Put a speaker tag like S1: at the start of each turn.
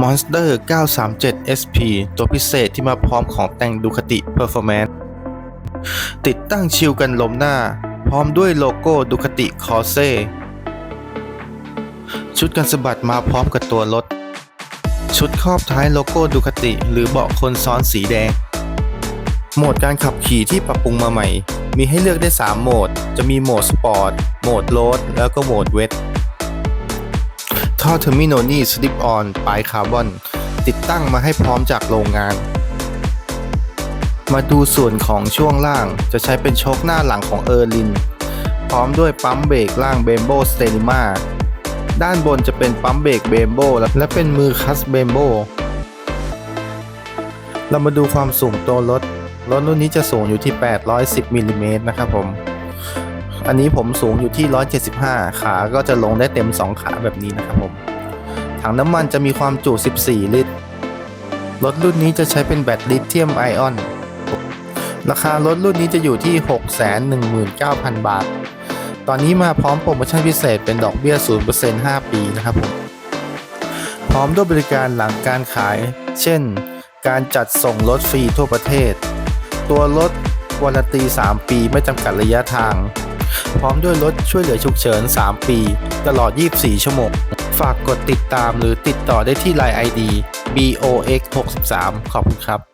S1: Monster 937 SP ตัวพิเศษที่มาพร้อมของแต่ง Ducati Performance ติดตั้งชิลกันลมหน้า พร้อมด้วยโลโก้ Ducati Corse ชุดกันสะบัดมาพร้อมกับตัวรถ ชุดครอบท้ายโลโก้ Ducati หรือเบาะคนซ้อนสีแดง โหมดการขับขี่ที่ปรับปรุงมาใหม่ มีให้เลือกได้ 3 โหมด จะมีโหมดสปอร์ต โหมดโรดแล้วก็โหมดเวท ท่อเทอร์มิโนนี่สลิปออนปลายคาร์บอน ติดตั้งมาให้พร้อมจากโรงงาน มาดูส่วนของช่วงล่างจะใช้เป็นโชคหน้าหลังของเออร์ลิน พร้อมด้วยปั๊มเบรกล่างเบมโบสเตนิมาด้านบนจะเป็นปั๊มเบรกเบมโบและเป็นมือคัสเบมโบเรามาดูความสูงตัวรถ รถรุ่นนี้จะสูงอยู่ที่ 810มิลลิเมตรนะครับผม อันนี้ผมสูงอยู่ที่ 175 ขาก็จะลงได้เต็ม 2 ขาแบบนี้นะครับผม ถังน้ำมันจะมีความจุ 14 ลิตร รถรุ่นนี้จะใช้เป็นแบตลิเธียมไอออน ราคารถรุ่นนี้จะอยู่ที่ 619,000 บาท ตอนนี้มาพร้อมโปรโมชั่นพิเศษเป็นดอกเบี้ย 0% 5 ปีนะครับผม พร้อมด้วยบริการหลังการขาย เช่น การจัดส่งรถฟรีทั่วประเทศ ตัวรถ วารันตี 3 ปีไม่จำกัดระยะทาง พร้อมด้วยรถช่วยเหลือฉุกเฉิน 3 ปี ตลอด 24 ชั่วโมง ฝากกดติดตามหรือติดต่อได้ที่ Line ID BOX 63ขอบคุณครับ